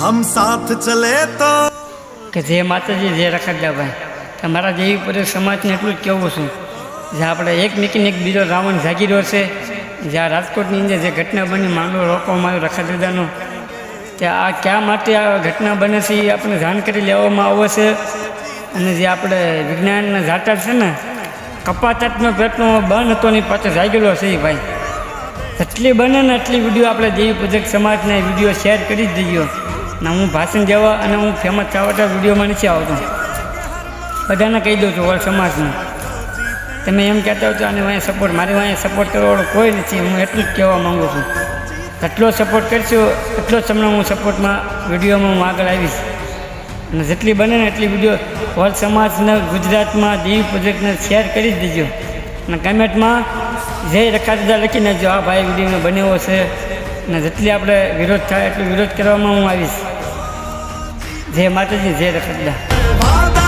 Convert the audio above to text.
હમ સાથ ચલે તો. કે જે માતાજી જે રખડ્યા ભાઈ, તમારા જેવી પર સમાજને એટલું જ કહેવું છું. જે આપણે એક એકમેકીને એક બીજો રાવણ જાગી રહ્યો છે, જ્યાં રાજકોટની અંદર જે ઘટના બની માંડો રોકવામાં આવ્યો રખડદાનો કે આ ક્યાં માટે આ ઘટના બને છે એ આપણે જાણ કરી લેવામાં આવે છે. અને જે આપણે વિજ્ઞાનના જાટા છે ને, કપાતાટનો પ્રયત્નો બંધ હતો એની પાછળ જાગેલો છે એ ભાઈ. જેટલી બને ને એટલી વીડિયો આપણે જેવી પ્રોજેક્ટ સમાજને વીડિયો શેર કરી જ દઈએ. ને, હું ભાષણ જેવા અને હું ફેમસ થવા માટે વિડીયોમાં નથી આવતો. બધાને કહી દઉં છું, ઓલ સમાજને. તમે એમ કહેતા હો અને અહીંયા સપોર્ટ મારી અહીંયા સપોર્ટ કરવાવાળો કોઈ નથી, હું એટલું જ કહેવા માગું છું. જેટલો સપોર્ટ કરશો, એટલો જ તમને હું સપોર્ટમાં વિડીયોમાં હું આગળ આવીશ. અને જેટલી બને ને એટલી વીડિયો હોલ સમાજને, ગુજરાતમાં દેવી પ્રોજેક્ટને શેર કરી જ દેજો. અને કમેન્ટમાં જય રખાદાદા લખી નાખજો, આ ભાઈ વીડિયો બનેવો છે. અને જેટલી આપણે વિરોધ થાય, એટલો વિરોધ કરવામાં હું આવીશ. જય માતાજી જય भाग